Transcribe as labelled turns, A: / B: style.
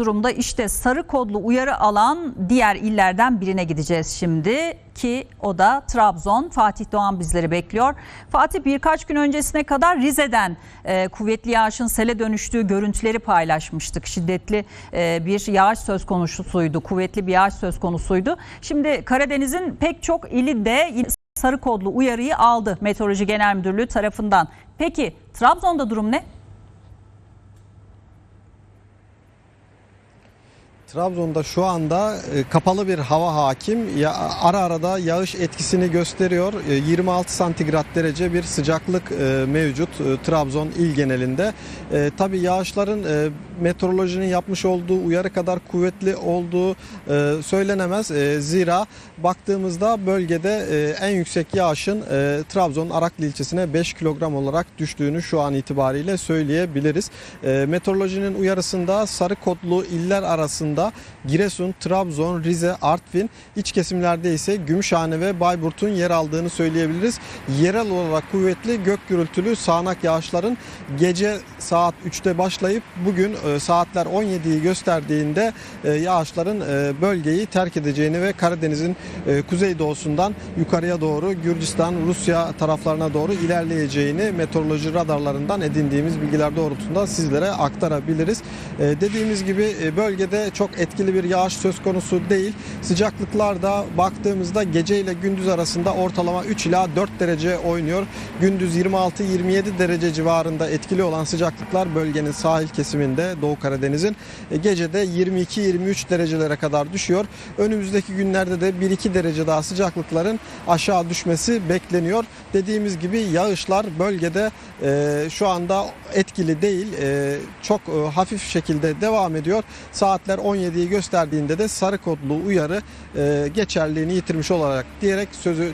A: durumda işte sarı kodlu uyarı alan diğer illerden birine gideceğiz şimdi ki o da Trabzon. Fatih Doğan bizleri bekliyor. Fatih birkaç gün öncesine kadar Rize'den e, kuvvetli yağışın sele dönüştüğü görüntüleri paylaşmıştık. Şiddetli e, bir yağış söz konusuydu, kuvvetli bir yağış söz konusuydu. Şimdi Karadeniz'in pek çok ili de sarı kodlu uyarıyı aldı Meteoroloji Genel Müdürlüğü tarafından. Peki Trabzon'da durum ne?
B: Trabzon'da şu anda e, kapalı bir hava hakim. Ara ara da yağış etkisini gösteriyor. E, 26 santigrat derece bir sıcaklık e, mevcut e, Trabzon il genelinde. E, tabii yağışların e, meteorolojinin yapmış olduğu uyarı kadar kuvvetli olduğu e, söylenemez. E, zira baktığımızda bölgede e, en yüksek yağışın e, Trabzon Araklı ilçesine 5 kilogram olarak düştüğünü şu an itibariyle söyleyebiliriz. E, meteorolojinin uyarısında sarı kodlu iller arasında Giresun, Trabzon, Rize, Artvin, iç kesimlerde ise Gümüşhane ve Bayburt'un yer aldığını söyleyebiliriz. Yerel olarak kuvvetli gök gürültülü sağanak yağışların gece saat 3'te başlayıp bugün e, saatler 17'yi gösterdiğinde e, yağışların e, bölgeyi terk edeceğini ve Karadeniz'in kuzeydoğusundan yukarıya doğru Gürcistan, Rusya taraflarına doğru ilerleyeceğini meteoroloji radarlarından edindiğimiz bilgiler doğrultusunda sizlere aktarabiliriz. Dediğimiz gibi bölgede çok etkili bir yağış söz konusu değil. Sıcaklıklar da baktığımızda gece ile gündüz arasında ortalama 3 ila 4 derece oynuyor. Gündüz 26-27 derece civarında etkili olan sıcaklıklar bölgenin sahil kesiminde Doğu Karadeniz'in e, gecede 22-23 derecelere kadar düşüyor. Önümüzdeki günlerde de 1-2 derece daha sıcaklıkların aşağı düşmesi bekleniyor. Dediğimiz gibi yağışlar bölgede e, şu anda etkili değil. E, çok e, hafif şekilde devam ediyor. Saatler 17'yi gösterdiğinde de sarı kodlu uyarı e, geçerliğini yitirmiş olarak diyerek sözü